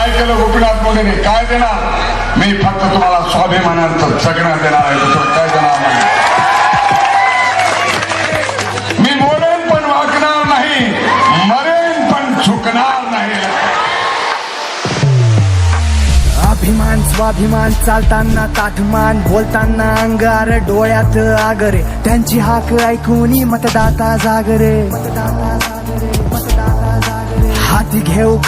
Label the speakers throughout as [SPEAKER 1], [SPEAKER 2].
[SPEAKER 1] काय केलं गोपीनाथ मुंडेने. काय देणार? मी फक्त तुम्हाला स्वाभिमानाचं जगणार देणार आहे दुसरं काय देणार नाही. मी बोलेन पण वागणार नाही मरेन पण झुकणार नाही.
[SPEAKER 2] अभिमान स्वाभिमान चालताना ताठमान बोलताना अंगार डोळ्यात आगरे. त्यांची हाक ऐकून मतदाता जागरे. मतदाता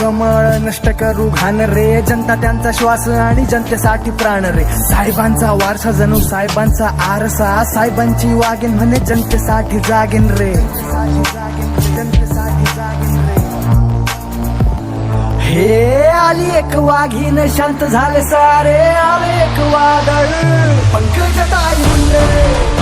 [SPEAKER 2] कमळ नष्ट करू घाण रे. जनता त्यांचा श्वास आणि जनतेसाठी प्राण रे. साहेबांचा वारसा जणू साहेबांचा आरसा. साहेबांची वागेन म्हणे जनतेसाठी जागेन रे. जनतेसाठी जागेन रे हे आली एक वाघीन शांत झाले सारे. आले एक वादळ. पंकज ताई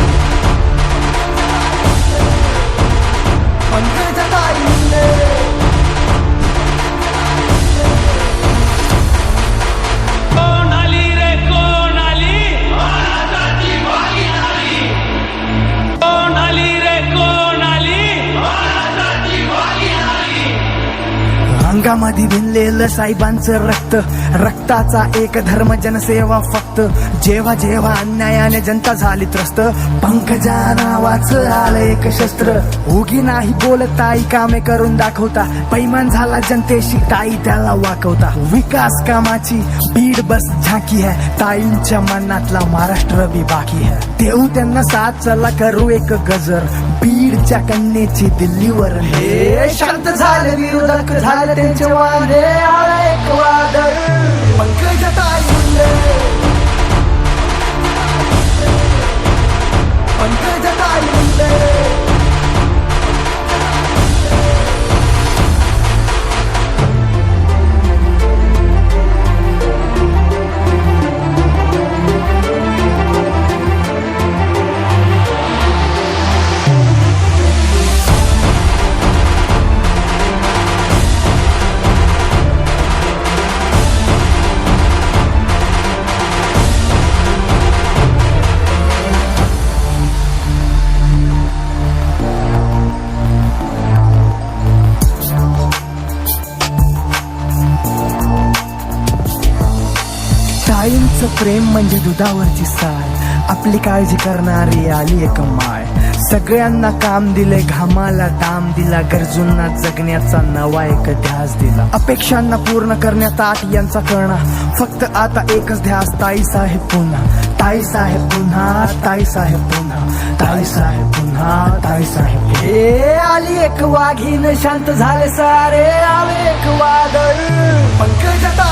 [SPEAKER 2] अंगामध्ये भिनलेलं साहेबांचं रक्त रक्ताचा एक धर्म जनसेवा फक्त. जेव्हा जेव्हा अन्यायाने जनता झाली त्रस्त. पंकजा नावाचं आलं एक शस्त्र. उगी नाही बोलत ताई कामे करून दाखवता. पैमान झाला जनतेशी ताई त्याला वाकवता. विकास कामाची बीड बस झाकी है. ताईंच्या मनातला महाराष्ट्र बी बाकी है. देऊ त्यांना साथ चला करू एक गजर. बीडच्या कन्येची दिल्लीवर. हे शांत झाले विरोधक झाले त्यांचे वादे आलं ताईंचं प्रेम म्हणजे दुधावरची साय. आपली काळजी करणारी आली एक माय. सगळ्यांना काम दिले घामाला दाम दिला गरजूंना जगण्याचा नवा एक ध्यास दिला. अपेक्षांना पूर्ण करण्यात आठ यांचा करणा. फक्त आता एकच ध्यास ताई साहेब पुन्हा. ताई साहेब पुन्हा ताई साहेब पुन्हा. ताई साहेब पुन्हा ताई साहेब हे आली एक वाघीन शांत झाले सारे. आले एक वादळ. पंकजता